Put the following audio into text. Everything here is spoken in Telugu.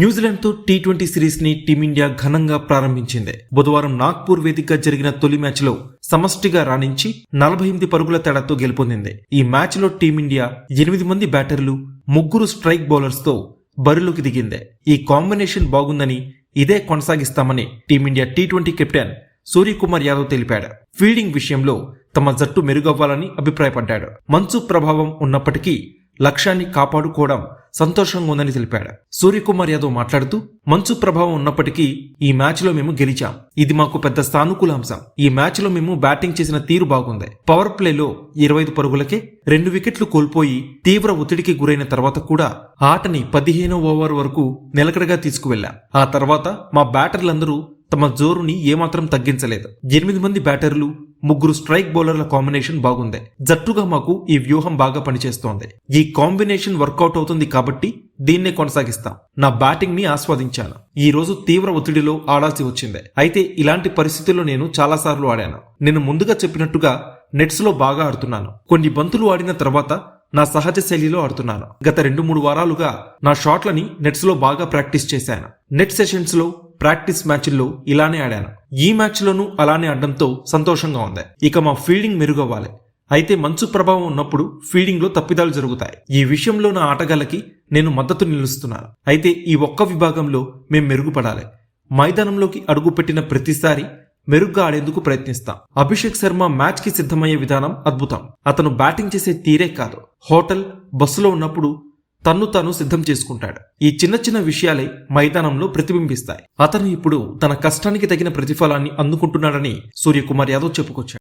న్యూజిలాండ్తో టీ ట్వంటీ సిరీస్ని టీమిండియా ఘనంగా ప్రారంభించింది. బుధవారం నాగ్పూర్ వేదికగా జరిగిన తొలి మ్యాచ్లో సమష్టిగా రాణించి నలభై ఎనిమిది పరుగుల తేడాతో గెలుపొందింది. ఈ మ్యాచ్లో టీమిండియా ఎనిమిది మంది బ్యాటర్లు ముగ్గురు స్ట్రైక్ బౌలర్స్తో బరిలోకి దిగింది. ఈ కాంబినేషన్ బాగుందని ఇదే కొనసాగిస్తామని Team India T twenty captain Suryakumar Yadav తెలిపాడు. ఫీల్డింగ్ విషయంలో తమ జట్టు మెరుగవ్వాలని అభిప్రాయపడ్డాడు. మంచు ప్రభావం ఉన్నప్పటికీ లక్ష్యాన్ని కాపాడుకోవడం సంతోషంగా ఉందని తెలిపాడు. సూర్యకుమార్ యాదవ్ మాట్లాడుతూ మంచు ప్రభావం ఉన్నప్పటికీ ఈ మ్యాచ్లో మేము గెలిచాం. ఇది మాకు పెద్ద సానుకూల అంశం ఈ మ్యాచ్లో మేము బ్యాటింగ్ చేసిన తీరు బాగుంది. పవర్ ప్లేలో ఇరవై ఐదు పరుగులకే రెండు వికెట్లు కోల్పోయి తీవ్ర ఒత్తిడికి గురైన తర్వాత కూడా ఆటని పదిహేనో ఓవర్ వరకు నిలకడగా తీసుకువెళ్ళాం ఆ తర్వాత మా బ్యాటర్లందరూ తమ జోరుని ఏమాత్రం తగ్గించలేదు. ఎనిమిది మంది బ్యాటర్లు ముగ్గురు స్ట్రైక్ బౌలర్ల కాంబినేషన్ బాగుంది. జట్టుగా మాకు ఈ వ్యూహం బాగా పనిచేస్తోంది. ఈ కాంబినేషన్ వర్కౌట్ అవుతుంది కాబట్టి దీన్నే కొనసాగిస్తాం. నా బ్యాటింగ్ని ఆస్వాదించాను. ఈ రోజు తీవ్ర ఒత్తిడిలో ఆడాల్సి వచ్చింది. అయితే ఇలాంటి పరిస్థితుల్లో నేను చాలాసార్లు ఆడాను. నేను ముందుగా చెప్పినట్టుగా నెట్స్లో బాగా ఆడుతున్నాను. కొన్ని బంతులు ఆడిన తర్వాత నా సహజ శైలిలో ఆడుతున్నాను. గత రెండు మూడు వారాలుగా నా షాట్లని నెట్స్లో బాగా ప్రాక్టీస్ చేశాను. నెట్ సెషన్స్లో ప్రాక్టీస్ మ్యాచ్ల్లో ఇలానే ఆడాను. ఈ మ్యాచ్లోనూ అలానే ఆడడంతో సంతోషంగా ఉంది. ఇక మా ఫీల్డింగ్ మెరుగవ్వాలి. అయితే మంచు ప్రభావం ఉన్నప్పుడు ఫీల్డింగ్లో తప్పిదాలు జరుగుతాయి. ఈ విషయంలో నా ఆటగాళ్ళకి నేను మద్దతు నిలుస్తున్నాను అయితే ఈ ఒక్క విభాగంలో మేము మెరుగుపడాలి. మైదానంలోకి అడుగుపెట్టిన ప్రతిసారి మెరుగ్గా ఆడేందుకు ప్రయత్నిస్తాం. అభిషేక్ శర్మ మ్యాచ్కి సిద్ధమయ్యే విధానం అద్భుతం. అతను బ్యాటింగ్ చేసే తీరే కాదు. హోటల్ బస్సులో ఉన్నప్పుడు తన్ను తాను సిద్ధం చేసుకుంటాడు. ఈ చిన్న చిన్న విషయాలే మైదానంలో ప్రతిబింబిస్తాయి. అతను ఇప్పుడు తన కష్టానికి తగిన ప్రతిఫలాన్ని అందుకుంటున్నాడని సూర్యకుమార్ యాదవ్ చెప్పుకొచ్చాడు.